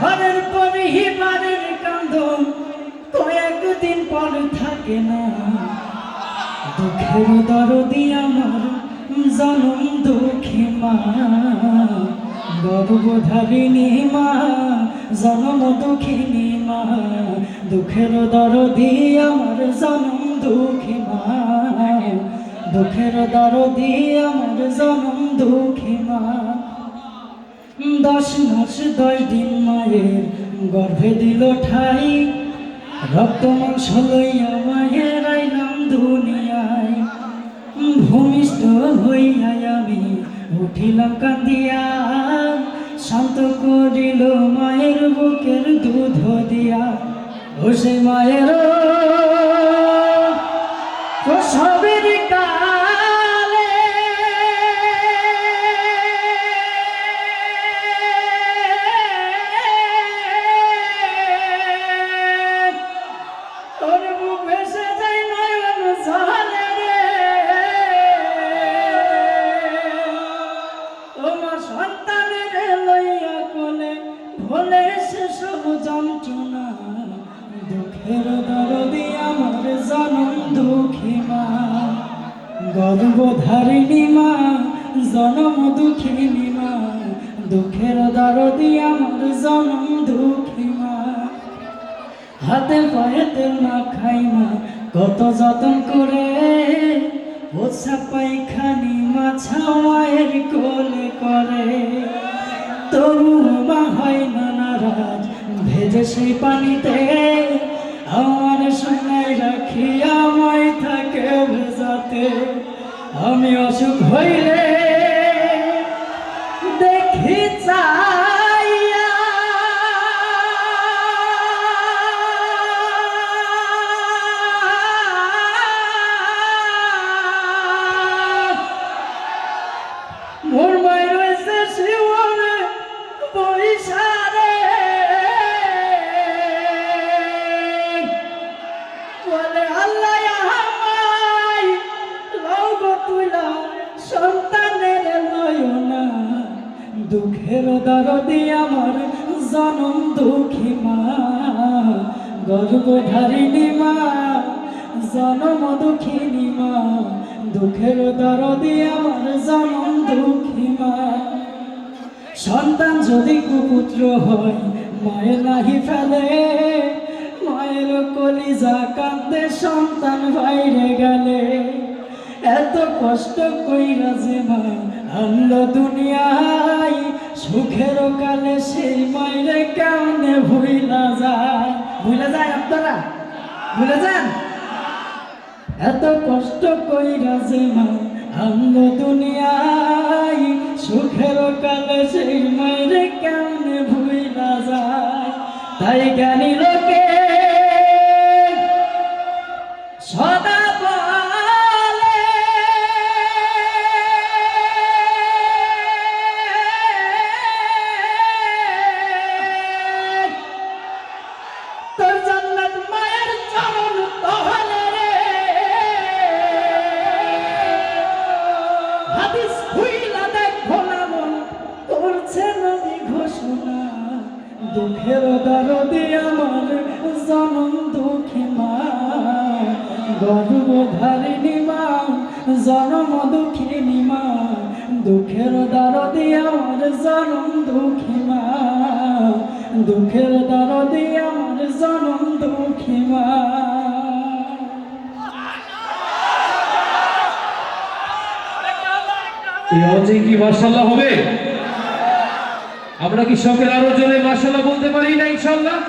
ঘরের পরে বাড়ির কান্দ তো একদিন পর থাকে না। দুঃখের দরদি আমার জনম দুঃখী মা। গর্বধারিণী মা, জনম দুঃখিনী মা। দুঃখের দরদি আমার জনম দুঃখী মা। দুঃখের দরদি আমার জনম দুঃখী মা। দশ মাস দশ দিন মায়ের গর্ভে দিল ঠাই। রক্ত মাংস লইয়া মায়ের আইলাম দুনিয়ায় ভূমিষ্ঠ হইয়া আমি উঠিলাম কান্দিয়া। শান্ত করিল মায়ের বুকের দুধ দিয়া। ও সে মায়ের প্রসবের সন্তানের লইয়া কোলে, ভোলে সে সব যন্ত্রণা। দুঃখের জনম দুঃখী মা। গর্ভধারিণী মা, জনম দুঃখিনী মা। দুঃখের জনম দুঃখী মা। হাতে পায়ে তেল না খাই না কত যতন করে। ওছা পাইখানি মাছা মায়ের কোলে। করে। তবু মা হয় না নারাজ, ভেজে সেই পানিতে আমার সঙ্গে রাখি আমায় থাকে ভেজাতে আমি অসুখ হইলে দেখি চাইয়া। মোর মায়ের দুঃখের দরদি আমার জনম দুঃখী মা। গর্ভধারিণী মা, জনম দুঃখিনী মা। দুঃখের দরদি আমার জনম দুঃখী মা। সন্তান যদি কুপুত্র হয়, মায়ের নাহি ফেলে। মায়ের কলিজা কান্দে সন্তান বাইরে গেলে। এত কষ্ট কইরা যে মা আনলো দুনিয়ায়, সুখের কালে সেই মায়ের কেমনে ভুইলা যায়। ভুলে যায় আপনারা? ভুলে যান? এত কষ্ট কইরা যে মা আনলো দুনিয়ায়, সুখের কালে সেই মায়ের কেমনে ভুইলা যায়। তাই জ্ঞানী দুঃখের দরদি আমার জনম দুঃখী মা। গর্ভধারিণী মা, জনম দুঃখিনী মা। দুঃখের দরদি আমার জনম দুঃখী মা। দুঃখের দরদি আমার জনম দুঃখী মা। কি মার্শাল্লাহ হবে? আমরা কি শখের আরও জোরে মাসাল্লাহ বলতে পারি না ইনশাল্লাহ